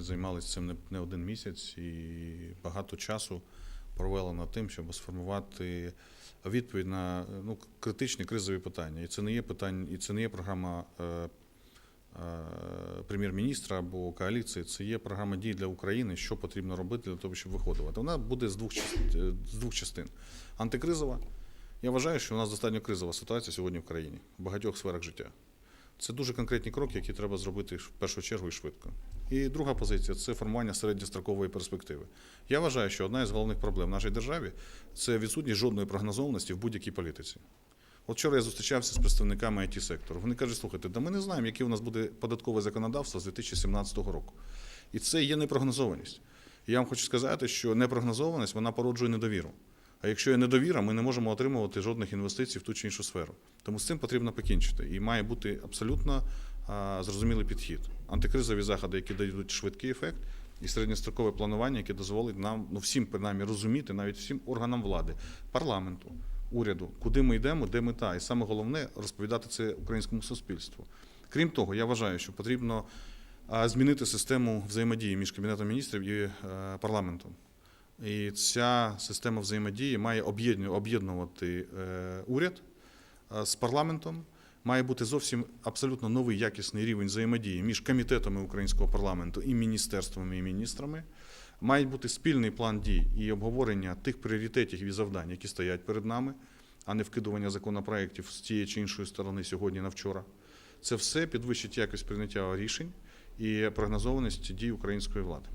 Займалися цим не- один місяць і багато часу провели над тим, щоб сформувати відповідь на ну, критичні кризові питання. І це не є питання, і це не є програма е, е, прем'єр-міністра або коаліції. Це є програма дій для України, що потрібно робити для того, щоб виходувати. Вона буде з двох частин, з двох частин. Антикризова. Я вважаю, що у нас достатньо кризова ситуація сьогодні в країні в багатьох сферах життя. Це дуже конкретні кроки, які треба зробити в першу чергу і швидко. І друга позиція це формування середньострокової перспективи. Я вважаю, що одна із головних проблем в нашій державі це відсутність жодної прогнозованості в будь-якій політиці. От вчора я зустрічався з представниками it сектору Вони кажуть, слухайте, да ми не знаємо, яке у нас буде податкове законодавство з 2017 року. І це є непрогнозованість. Я вам хочу сказати, що непрогнозованість вона породжує недовіру. А якщо є недовіра, ми не можемо отримувати жодних інвестицій в ту чи іншу сферу. Тому з цим потрібно покінчити. І має бути абсолютно зрозумілий підхід. Антикризові заходи, які дають швидкий ефект, і середньострокове планування, яке дозволить нам, ну всім принаймні розуміти, навіть всім органам влади, парламенту, уряду, куди ми йдемо, де мета. І саме головне розповідати це українському суспільству. Крім того, я вважаю, що потрібно змінити систему взаємодії між кабінетом міністрів і е, парламентом. І ця система взаємодії має об'єднувати е, уряд е, з парламентом. Має бути зовсім абсолютно новий якісний рівень взаємодії між комітетами українського парламенту і міністерствами і міністрами. Має бути спільний план дій і обговорення тих пріоритетів і завдань, які стоять перед нами, а не вкидування законопроєктів з тієї чи іншої сторони сьогодні на вчора. Це все підвищить якість прийняття рішень і прогнозованість дій української влади.